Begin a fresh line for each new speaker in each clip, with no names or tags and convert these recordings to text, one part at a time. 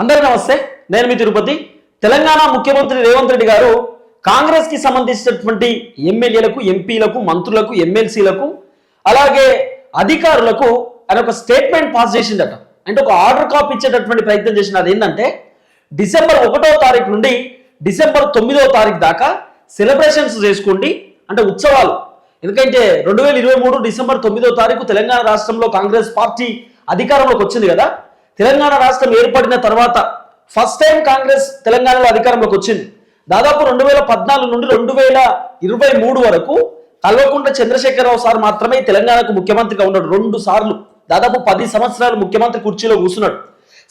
అందరికీ నమస్తే. నేను మీ తిరుపతి. తెలంగాణ ముఖ్యమంత్రి రేవంత్ రెడ్డి గారు కాంగ్రెస్కి సంబంధించినటువంటి ఎమ్మెల్యేలకు ఎంపీలకు మంత్రులకు ఎమ్మెల్సీలకు అలాగే అధికారులకు ఆయన ఒక స్టేట్మెంట్ పాస్ చేసిందట అంటే ఒక ఆర్డర్ కాపీ ఇచ్చేటటువంటి ప్రయత్నం చేసిన అది ఏంటంటే డిసెంబర్ ఒకటో తారీఖు నుండి డిసెంబర్ తొమ్మిదవ తారీఖు దాకా సెలబ్రేషన్స్ చేసుకోండి. అంటే ఉత్సవాలు. ఎందుకంటే రెండు వేల ఇరవై మూడు డిసెంబర్ తొమ్మిదో తారీఖు తెలంగాణ రాష్ట్రంలో కాంగ్రెస్ పార్టీ అధికారంలోకి వచ్చింది కదా. తెలంగాణ రాష్ట్రం ఏర్పడిన తర్వాత ఫస్ట్ టైం కాంగ్రెస్ తెలంగాణలో అధికారంలోకి వచ్చింది. దాదాపు రెండు వేల పద్నాలుగు నుండి రెండు వేల ఇరవై మూడు వరకు కల్వకుంట్ల చంద్రశేఖరరావు సార్ మాత్రమే తెలంగాణకు ముఖ్యమంత్రిగా ఉన్నాడు. రెండు సార్లు. దాదాపు పది సంవత్సరాలు ముఖ్యమంత్రి కుర్చీలో కూర్చున్నాడు.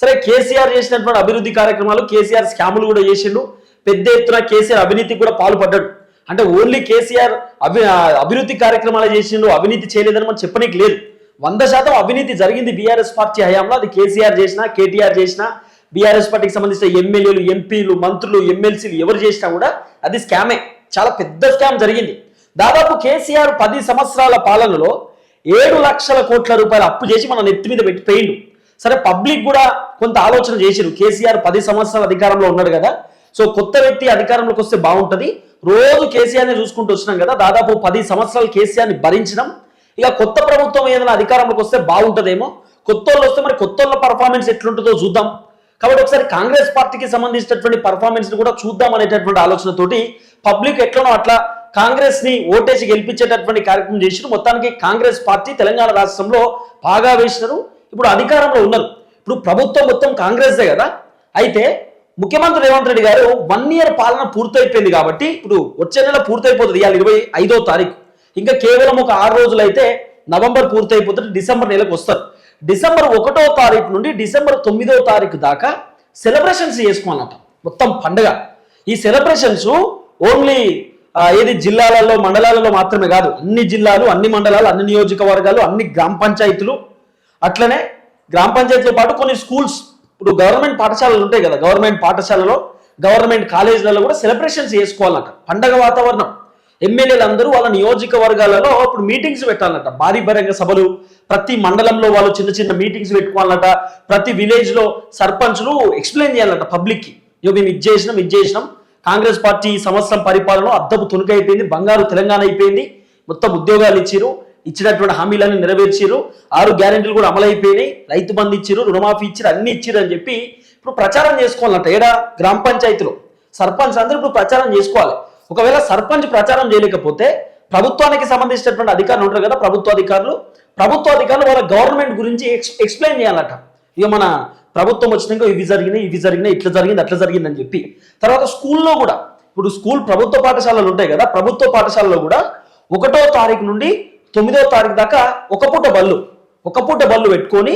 సరే కేసీఆర్ చేసినటువంటి అభివృద్ధి కార్యక్రమాలు కేసీఆర్ స్కాములు కూడా చేసిండు. పెద్ద ఎత్తున కేసీఆర్ అవినీతికి కూడా పాల్పడ్డాడు. అంటే ఓన్లీ కేసీఆర్ అభి అభివృద్ధి కార్యక్రమాలు చేసిండు అవినీతి చేయలేదని మనం చెప్పనీకి లేదు. వంద శాతం అవినీతి జరిగింది బీఆర్ఎస్ పార్టీ హయాంలో. అది కేసీఆర్ చేసినా కేటీఆర్ చేసినా బీఆర్ఎస్ పార్టీకి సంబంధించిన ఎమ్మెల్యేలు ఎంపీలు మంత్రులు ఎమ్మెల్సీలు ఎవరు చేసినా కూడా అది స్కామే. చాలా పెద్ద స్కామ్ జరిగింది. దాదాపు కేసీఆర్ పది సంవత్సరాల పాలనలో ఏడు లక్షల కోట్ల రూపాయలు అప్పు చేసి మన నెత్తి మీద పెట్టి పోయిండు. సరే పబ్లిక్ కూడా కొంత ఆలోచన చేసిరు కేసీఆర్ పది సంవత్సరాల అధికారంలో ఉన్నాడు కదా. సో కొత్త వ్యక్తి అధికారంలోకి వస్తే బాగుంటది. రోజు కేసీఆర్ని చూసుకుంటూ వచ్చినాం కదా. దాదాపు పది సంవత్సరాలు కేసీఆర్ని భరించడం ఇక కొత్త ప్రభుత్వం ఏదైనా అధికారంలోకి వస్తే బాగుంటుందేమో? కొత్త వాళ్ళు వస్తే మరి కొత్త వాళ్ళ పర్ఫార్మెన్స్ ఎట్లుంటుందో చూద్దాం. కాబట్టి ఒకసారి కాంగ్రెస్ పార్టీకి సంబంధించినటువంటి పర్ఫార్మెన్స్ని కూడా చూద్దాం అనేటటువంటి ఆలోచనతోటి పబ్లిక్ ఎట్లనో అట్లా కాంగ్రెస్ని ఓటేసి గెలిపించేటటువంటి కార్యక్రమం చేసిన మొత్తానికి కాంగ్రెస్ పార్టీ తెలంగాణ రాష్ట్రంలో బాగా వేసినారు. ఇప్పుడు అధికారంలో ఉన్నారు. ఇప్పుడు ప్రభుత్వం మొత్తం కాంగ్రెస్దే కదా. అయితే ముఖ్యమంత్రి రేవంత్ రెడ్డి గారు వన్ ఇయర్ పాలన పూర్తయిపోయింది కాబట్టి ఇప్పుడు వచ్చే నెల పూర్తయిపోతుంది. ఇవాళ ఇరవై ఐదో తారీఖు. ఇంకా కేవలం ఒక ఆరు రోజులు అయితే నవంబర్ పూర్తయిపోతుంది డిసెంబర్ నెలకు వస్తారు. డిసెంబర్ ఒకటో తారీఖు నుండి డిసెంబర్ తొమ్మిదో తారీఖు దాకా సెలబ్రేషన్స్ చేసుకోవాలన్నట మొత్తం పండగ. ఈ సెలబ్రేషన్స్ ఓన్లీ ఏది జిల్లాలలో మండలాలలో మాత్రమే కాదు. అన్ని జిల్లాలు అన్ని మండలాలు అన్ని నియోజకవర్గాలు అన్ని గ్రామ పంచాయతీలు అట్లనే గ్రామ పంచాయతీతో పాటు కొన్ని స్కూల్స్. ఇప్పుడు గవర్నమెంట్ పాఠశాలలు ఉంటాయి కదా. గవర్నమెంట్ పాఠశాలలో గవర్నమెంట్ కాలేజీలలో కూడా సెలబ్రేషన్స్ చేసుకోవాలన్నట పండగ వాతావరణం. ఎమ్మెల్యేలు అందరూ వాళ్ళ నియోజకవర్గాలలో ఇప్పుడు మీటింగ్స్ పెట్టాలన్నట భారీ బహిరంగ సభలు ప్రతి మండలంలో వాళ్ళు చిన్న చిన్న మీటింగ్స్ పెట్టుకోవాలన్నట ప్రతి విలేజ్లో సర్పంచ్లు ఎక్స్ప్లెయిన్ చేయాలన్నట పబ్లిక్కి. మేము ఇది చేసినాం ఇది చేసినాం. కాంగ్రెస్ పార్టీ సంవత్సరం పరిపాలన అద్దపు తునుకైపోయింది బంగారు తెలంగాణ అయిపోయింది. మొత్తం ఉద్యోగాలు ఇచ్చిరు ఇచ్చినటువంటి హామీలన్నీ నెరవేర్చిరు ఆరు గ్యారెంటీలు కూడా అమలైపోయినాయి. రైతు బంధు ఇచ్చిరు రుణమాఫీ ఇచ్చిరు అన్ని ఇచ్చిరు అని చెప్పి ఇప్పుడు ప్రచారం చేసుకోవాలంట ఏడా? గ్రామ పంచాయతీలో. సర్పంచ్ అందరూ ఇప్పుడు ప్రచారం చేసుకోవాలి. ఒకవేళ సర్పంచ్ ప్రచారం చేయలేకపోతే ప్రభుత్వానికి సంబంధించినటువంటి అధికారులు ఉంటారు కదా ప్రభుత్వ అధికారులు ప్రభుత్వ అధికారులు వాళ్ళ గవర్నమెంట్ గురించి ఎక్స్ ఎక్స్ప్లెయిన్ చేయాలట. ఇక మన ప్రభుత్వం వచ్చినాక ఇవి జరిగినాయి ఇవి జరిగినాయి ఇట్లా జరిగింది అట్లా జరిగిందని చెప్పి. తర్వాత స్కూల్లో కూడా ఇప్పుడు స్కూల్ ప్రభుత్వ పాఠశాలలు ఉంటాయి కదా ప్రభుత్వ పాఠశాలలో కూడా ఒకటో తారీఖు నుండి తొమ్మిదో తారీఖు దాకా ఒక పూట బళ్ళు ఒక పూట బళ్ళు పెట్టుకొని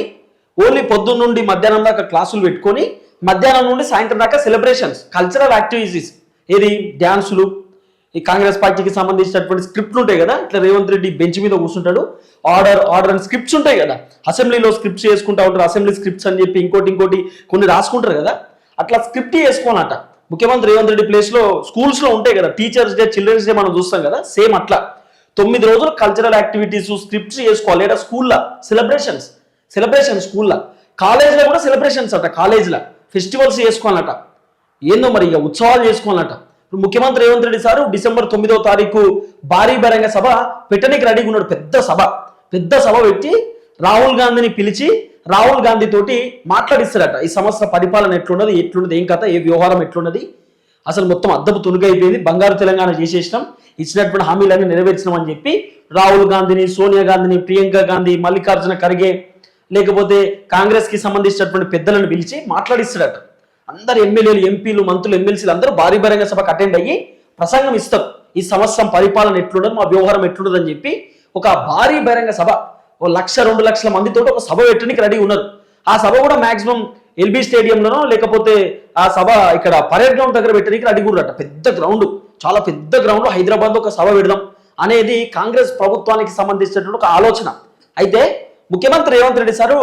ఓన్లీ పొద్దున్న నుండి మధ్యాహ్నం దాకా క్లాసులు పెట్టుకొని మధ్యాహ్నం నుండి సాయంత్రం దాకా సెలబ్రేషన్స్ కల్చరల్ యాక్టివిటీస్ ఏది? డ్యాన్సులు ఈ కాంగ్రెస్ పార్టీకి సంబంధించినటువంటి స్క్రిప్ట్లు ఉంటాయి కదా? ఇట్లా రేవంత్ రెడ్డి బెంచ్ మీద కూర్చుంటాడు. ఆర్డర్ ఆర్డర్ అని స్క్రిప్ట్స్ ఉంటాయి కదా? అసెంబ్లీలో స్క్రిప్ట్స్ చేసుకుంటా ఉంటారు. అసెంబ్లీ స్క్రిప్ట్స్ అని చెప్పి ఇంకోటి ఇంకోటి కొన్ని రాసుకుంటారు కదా? అట్లా స్క్రిప్ట్ చేసుకోనట ముఖ్యమంత్రి రేవంత్ రెడ్డి ప్లేస్లో స్కూల్స్లో ఉంటాయి కదా? టీచర్స్ డే చిల్డ్రన్స్ డే మనం చూస్తాం కదా? సేమ్ అట్లా. తొమ్మిది రోజులు కల్చరల్ యాక్టివిటీస్ స్క్రిప్ట్స్ చేసుకోవాలి. లేదా స్కూల్లో సెలబ్రేషన్స్ సెలబ్రేషన్ స్కూల్లో కాలేజ్లో కూడా సెలబ్రేషన్స్ అట కాలేజ్లో ఫెస్టివల్స్ చేసుకోవాలట. ఏందో మరి ఇక ఉత్సవాలు చేసుకోవాలట. ముఖ్యమంత్రి రేవంత్ రెడ్డి సారు డిసెంబర్ తొమ్మిదో తారీఖు భారీ బహిరంగ సభ పెట్టడానికి రెడీగా ఉన్నాడు. పెద్ద సభ. పెద్ద సభ పెట్టి రాహుల్ గాంధీని పిలిచి రాహుల్ గాంధీ తోటి మాట్లాడిస్తాడట. ఈ సంవత్సర పరిపాలన ఎట్లున్నది ఎట్లున్నది ఏం కథ ఏ వ్యవహారం ఎట్లున్నది? అసలు మొత్తం అద్దపు తునుగైపోయింది. బంగారు తెలంగాణ చేసేసినాం. ఇచ్చినటువంటి హామీలన్నీ నెరవేర్చినాం అని చెప్పి రాహుల్ గాంధీని సోనియా గాంధీని ప్రియాంక గాంధీ మల్లికార్జున ఖర్గే లేకపోతే కాంగ్రెస్కి సంబంధించినటువంటి పెద్దలను పిలిచి మాట్లాడిస్తాడట. అందరు ఎమ్మెల్యేలు ఎంపీలు మంత్రులు ఎమ్మెల్సీలు అందరూ భారీ బహిరంగ సభకు అటెండ్ అయ్యి ప్రసంగం ఇస్తారు ఈ సంవత్సరం పరిపాలన ఎట్లుండదు మా వ్యవహారం ఎట్లుండదు అని చెప్పి ఒక భారీ బహిరంగ సభ ఓ లక్ష రెండు లక్షల మందితో ఒక సభ పెట్టడానికి రెడీ ఉన్నారు. ఆ సభ కూడా మాక్సిమం ఎల్బీ స్టేడియంలోనో లేకపోతే ఆ సభ ఇక్కడ పరేడ్ గ్రౌండ్ దగ్గర పెట్టడానికి రెడీ కూడా పెద్ద గ్రౌండ్ చాలా పెద్ద గ్రౌండ్ హైదరాబాద్ ఒక సభ పెడదాం అనేది కాంగ్రెస్ ప్రభుత్వానికి సంబంధించినటువంటి ఒక ఆలోచన. అయితే ముఖ్యమంత్రి రేవంత్ రెడ్డి సారు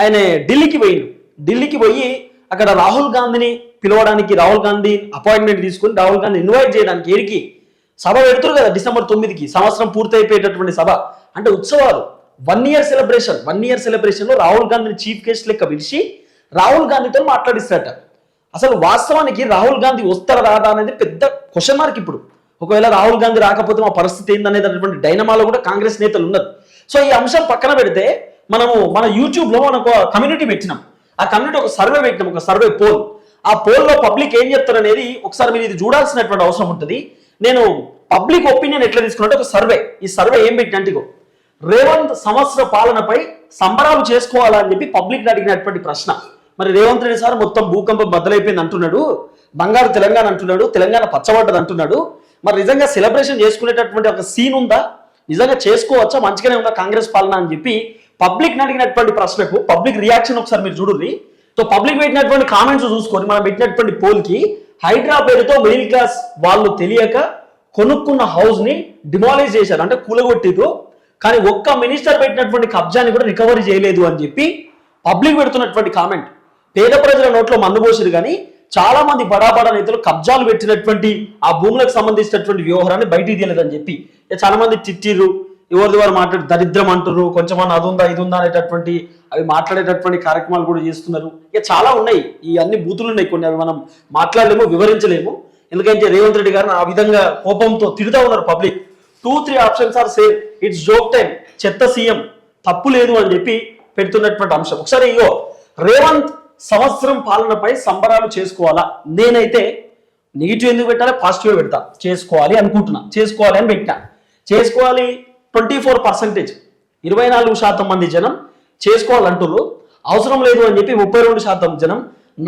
ఆయన ఢిల్లీకి పోయిండు. ఢిల్లీకి పోయి అక్కడ రాహుల్ గాంధీని పిలవడానికి రాహుల్ గాంధీ అపాయింట్మెంట్ తీసుకుని రాహుల్ గాంధీ ఇన్వైట్ చేయడానికి ఏడికి సభ పెడుతురు కదా డిసెంబర్ తొమ్మిదికి సంవత్సరం పూర్తయిపోయేటటువంటి సభ. అంటే ఉత్సవాలు. One year celebration one year సెలబ్రేషన్లో Rahul గాంధీని చీఫ్ గెస్ట్ లెక్క పిలిచి రాహుల్ గాంధీతో మాట్లాడిస్తారట. అసలు వాస్తవానికి రాహుల్ గాంధీ వస్తారా రాదా అనేది పెద్ద క్వశ్చన్ మార్క్ ఇప్పుడు. ఒకవేళ రాహుల్ గాంధీ రాకపోతే మా పరిస్థితి ఏందనేటటువంటి డైనమాలో కూడా కాంగ్రెస్ నేతలు ఉన్నారు. సో ఈ అంశం పక్కన పెడితే మనము మన యూట్యూబ్లో మనకు కమ్యూనిటీ పెట్టినాం. ఆ కమ్యూనిటీ ఒక సర్వే పెట్టినాం ఒక సర్వే పోల్. ఆ పోల్లో పబ్లిక్ ఏం చెప్తారు అనేది ఒకసారి మీరు ఇది చూడాల్సినటువంటి అవసరం ఉంటుంది. నేను పబ్లిక్ ఒపీనియన్ ఎట్లా తీసుకున్నట్టు ఒక సర్వే. ఈ సర్వే ఏం పెట్టినట్టు రేవంత్ సంవత్సర పాలనపై సంబరాలు చేసుకోవాలా అని చెప్పి పబ్లిక్ అడిగినటువంటి ప్రశ్న. మరి రేవంత్ రెడ్డి సార్ మొత్తం భూకంపం బద్దలైపోయింది అంటున్నాడు బంగారు తెలంగాణ అంటున్నాడు తెలంగాణ పచ్చబడ్డది అంటున్నాడు. మరి నిజంగా సెలబ్రేషన్ చేసుకునేటటువంటి ఒక సీన్ ఉందా? నిజంగా చేసుకోవచ్చా? మంచిగానే ఉందా కాంగ్రెస్ పాలన అని చెప్పి పబ్లిక్ అడిగినటువంటి ప్రశ్నకు పబ్లిక్ రియాక్షన్ ఒకసారి మీరు చూడండి. సో పబ్లిక్ పెట్టినటువంటి కామెంట్స్ చూసుకొని మనం పెట్టినటువంటి పోల్కి హైడ్రా పేరుతో మిడిల్ క్లాస్ వాళ్ళు తెలియక కొనుక్కున్న హౌస్ని డిమాలిజ్ చేశారు. అంటే కూలగొట్టిరు కానీ ఒక్క మినిస్టర్ పెట్టినటువంటి కబ్జాని కూడా రికవరీ చేయలేదు అని చెప్పి పబ్లిక్ పెడుతున్నటువంటి కామెంట్. పేద ప్రజల నోట్లో మందుపోసిరు కానీ చాలా మంది బడాబడా నేతలు కబ్జాలు పెట్టినటువంటి ఆ భూములకు సంబంధించినటువంటి వ్యవహారాన్ని బయటికి తీయలేదని చెప్పి. చాలా మంది తిట్టిర్రు. ఎవరిది వారు మాట్లాడి దరిద్రం అంటారు కొంచెం అది ఉందా ఇది ఉందా అనేటటువంటి అవి మాట్లాడేటటువంటి కార్యక్రమాలు కూడా చేస్తున్నారు. ఇక చాలా ఉన్నాయి. ఈ అన్ని బూతులు ఉన్నాయి కొన్ని అవి మనం మాట్లాడలేము వివరించలేము. ఎందుకంటే రేవంత్ రెడ్డి గారిని ఆ విధంగా కోపంతో తిడుతూ ఉన్నారు public. Two three options are same it's joke time చెత్త సీఎం తప్పు లేదు అని చెప్పి పెడుతున్నటువంటి అంశం. ఒకసారి ఇగో రేవంత్ సంవత్సరం పాలనపై సంబరాలు చేసుకోవాలా? నేనైతే నెగిటివ్ ఎందుకు పెట్టాలి? పాజిటివ్ పెడతా. చేసుకోవాలి అనుకుంటున్నా. చేసుకోవాలి అని పెట్టినా. చేసుకోవాలి ట్వంటీ ఫోర్ పర్సెంటేజ్. ఇరవై నాలుగు శాతం మంది జనం చేసుకోవాలంటున్నారు అవసరం లేదు అని చెప్పి ముప్పై రెండు శాతం జనం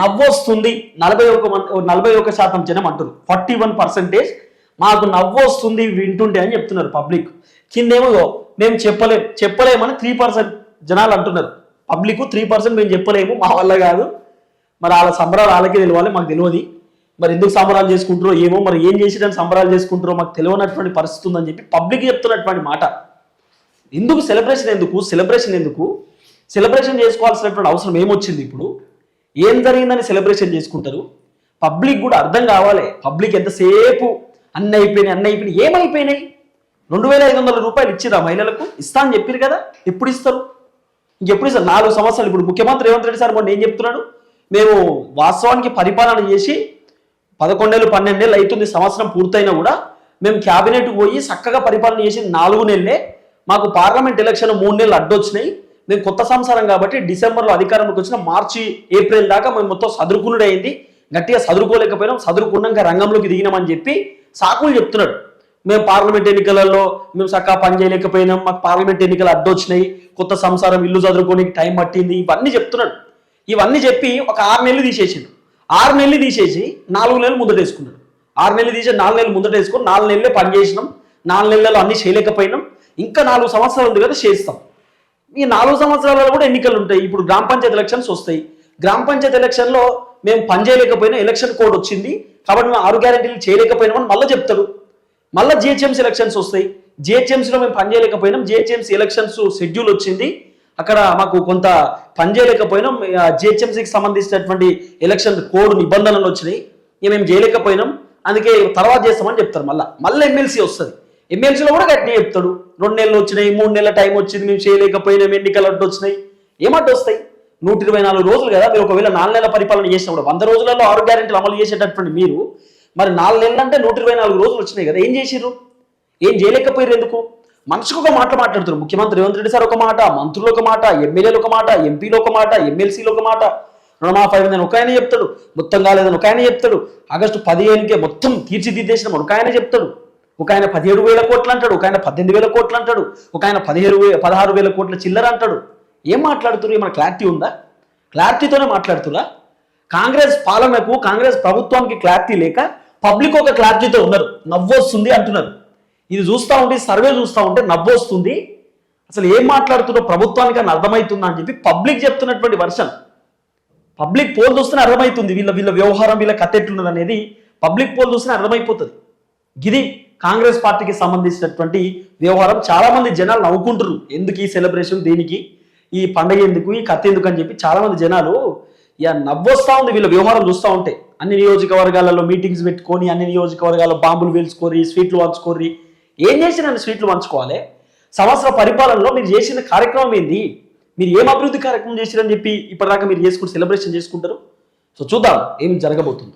నవ్వొస్తుంది. నలభై ఒక నలభై ఒక శాతం జనం అంటారు ఫార్టీ వన్ పర్సెంటేజ్ మాకు నవ్వొస్తుంది వింటుంటే అని చెప్తున్నారు పబ్లిక్. కిందేమో మేము చెప్పలేం చెప్పలేమని త్రీ పర్సెంట్ జనాలు అంటున్నారు. పబ్లిక్ త్రీ పర్సెంట్ మేము చెప్పలేము మా వల్ల కాదు. మరి వాళ్ళ సంబరాలు వాళ్ళకే తెలియాలి మాకు తెలియదు. మరి ఎందుకు సంబరాలు చేసుకుంటారో ఏమో మరి ఏం చేసేటని సంబరాలు చేసుకుంటారో మాకు తెలియనటువంటి పరిస్థితి ఉందని చెప్పి పబ్లిక్ చెప్తున్నటువంటి మాట. ఎందుకు సెలబ్రేషన్ ఎందుకు? సెలబ్రేషన్ ఎందుకు? సెలబ్రేషన్ చేసుకోవాల్సినటువంటి అవసరం ఏమొచ్చింది ఇప్పుడు? ఏం జరిగిందని సెలబ్రేషన్ చేసుకుంటారు? పబ్లిక్ కూడా అర్థం కావాలి. పబ్లిక్ ఎంతసేపు అన్ని అయిపోయినాయి అన్ని అయిపోయినాయి ఏమైపోయినాయి? రెండు వేల ఐదు వందల రూపాయలు ఇచ్చిరా మహిళలకు? ఇస్తా అని చెప్పారు కదా ఎప్పుడు ఇస్తారు? ఇంకెప్పుడు ఇస్తారు? నాలుగు సంవత్సరాలు. ఇప్పుడు ముఖ్యమంత్రి రేవంత్ రెడ్డి సార్ మొన్న ఏం చెప్తున్నాడు? మేము వాస్తవానికి పరిపాలన చేసి పదకొండేళ్ళు పన్నెండేళ్ళు అవుతుంది సంవత్సరం పూర్తయినా కూడా మేము క్యాబినెట్ పోయి చక్కగా పరిపాలన చేసి నాలుగు నెలలే మాకు పార్లమెంట్ ఎలక్షన్ మూడు నెలలు అడ్డొచ్చినాయి. మేము కొత్త సంవత్సరం కాబట్టి డిసెంబర్లో అధికారంలోకి వచ్చిన మార్చి ఏప్రిల్ దాకా మేము మొత్తం సదురుకునుడు అయింది. గట్టిగా చదువుకోలేకపోయినాం చదువుకున్నాక రంగంలోకి దిగినామని చెప్పి సాకులు చెప్తున్నాడు. మేము పార్లమెంట్ ఎన్నికలలో మేము చక్కగా పని చేయలేకపోయినాం మాకు పార్లమెంట్ ఎన్నికలు అడ్డొచ్చినాయి. కొత్త సంసారం ఇల్లు చదువుకోనికి టైం పట్టింది ఇవన్నీ చెప్తున్నాడు. ఇవన్నీ చెప్పి ఒక ఆరు నెలలు తీసేసిండు. ఆరు నెలలు తీసేసి నాలుగు నెలలు ముందటేసుకున్నాడు ఆరు నెలలు తీసేసి నాలుగు నెలలు ముందటేసుకుని నాలుగు నెలలే పని చేసినాం. నాలుగు నెలలు అన్ని చేయలేకపోయినాం. ఇంకా నాలుగు సంవత్సరాలు ఉంది కదా చేస్తాం. ఈ నాలుగు సంవత్సరాలలో కూడా ఎన్నికలు ఉంటాయి. ఇప్పుడు గ్రామ పంచాయతీ ఎలక్షన్స్ వస్తాయి. గ్రామ పంచాయతీ ఎలక్షన్లో మేము పని చేయలేకపోయినా ఎలక్షన్ కోడ్ వచ్చింది. కాబట్టి మేము ఆరు గ్యారెంటీలు చేయలేకపోయినామని మళ్ళీ చెప్తారు. మళ్ళీ జిహెచ్ఎంసీ ఎలక్షన్స్ వస్తాయి. జిహెచ్ఎంసీలో మేము పని చేయలేకపోయినాం. జిహెచ్ఎంసీ ఎలక్షన్స్ షెడ్యూల్ వచ్చింది. అక్కడ మాకు కొంత పని చేయలేకపోయినాం. జిహెచ్ఎంసీకి సంబంధించినటువంటి ఎలక్షన్ కోడ్ నిబంధనలు వచ్చినాయి. మేము చేయలేకపోయినాం. అందుకే తర్వాత చేస్తామని చెప్తారు మళ్ళీ. మళ్ళీ ఎమ్మెల్సీ వస్తుంది. ఎమ్మెల్సీలో కూడా గట్టినే చెప్తాడు. రెండు నెలలు వచ్చినాయి మూడు నెలల టైం వచ్చింది మేము చేయలేకపోయినాం ఎన్నికలు అడ్డు వచ్చినాయి. ఏమడ్డు వస్తాయి? నూట ఇరవై నాలుగు రోజులు కదా. మీరు ఒకవేళ నాలుగు నెలల పరిపాలన చేసినప్పుడు వంద రోజులలో ఆరు గ్యారెంటీలు అమలు చేసేటటువంటి మీరు మరి నాలుగు నెలలు అంటే నూట ఇరవై నాలుగు రోజులు వచ్చినాయి కదా. ఏం చేసిర్రు? ఏం చేయలేకపోయారు ఎందుకు? మనసుకు ఒక మాట మాట్లాడుతారు ముఖ్యమంత్రి రేవంత్ రెడ్డి సార్ ఒక మాట మంత్రులు ఒక మాట ఎమ్మెల్యేలు ఒక మాట ఎంపీలు ఒక మాట ఎమ్మెల్సీలు ఒక మాట. రుణమాఫీ అయిందని ఒక ఆయన చెప్తాడు. మొత్తం కాలేదని ఒక ఆయన చెప్తాడు. ఆగస్టు పదిహేనుకే మొత్తం తీర్చిదిద్దేసిన ఒక ఆయన చెప్తాడు. ఒక ఆయన పదిహేడు వేల కోట్లు అంటాడు. ఒక ఆయన పద్దెనిమిది వేల కోట్లు అంటాడు. ఒక ఆయన పదిహేడు వే పదహారు వేల కోట్ల చిల్లర అంటాడు. ఏం మాట్లాడుతున్నారు? ఏమైనా క్లారిటీ ఉందా? క్లారిటీతోనే మాట్లాడుతురా? కాంగ్రెస్ పాలనకు కాంగ్రెస్ ప్రభుత్వానికి క్లారిటీ లేక పబ్లిక్ ఒక క్లారిటీతో ఉన్నారు. నవ్వొస్తుంది అంటున్నారు. ఇది చూస్తూ ఉంటే సర్వే చూస్తూ ఉంటే నవ్వొస్తుంది. అసలు ఏం మాట్లాడుతున్నో ప్రభుత్వానికి అని అర్థమవుతుందా అని చెప్పి పబ్లిక్ చెప్తున్నటువంటి వర్షన్. పబ్లిక్ పోల్ చూస్తేనే అర్థమవుతుంది వీళ్ళ వీళ్ళ వ్యవహారం వీళ్ళ కథ ఎట్లున్నది అనేది. పబ్లిక్ పోల్ చూస్తేనే అర్థమైపోతుంది. గిది కాంగ్రెస్ పార్టీకి సంబంధించినటువంటి వ్యవహారం. చాలామంది జనాలు నవ్వుకుంటారు ఎందుకు ఈ సెలబ్రేషన్ దేనికి? ఈ పండగ ఎందుకు? ఈ కథ ఎందుకు? అని చెప్పి చాలామంది జనాలు ఇక నవ్వొస్తా ఉంది వీళ్ళ వ్యవహారం చూస్తూ ఉంటే. అన్ని నియోజకవర్గాలలో మీటింగ్స్ పెట్టుకొని అన్ని నియోజకవర్గాల్లో బాంబులు వేల్చుకోరి స్వీట్లు పంచుకోరి ఏం చేసి నన్ను స్వీట్లు పంచుకోవాలి. సంవత్సర పరిపాలనలో మీరు చేసిన కార్యక్రమం ఏంది? మీరు ఏం అభివృద్ధి కార్యక్రమం చేసిరని చెప్పి ఇప్పటిదాకా మీరు చేసుకుంటూ సెలబ్రేషన్ చేసుకుంటారు? సో చూద్దాం ఏం జరగబోతుంది.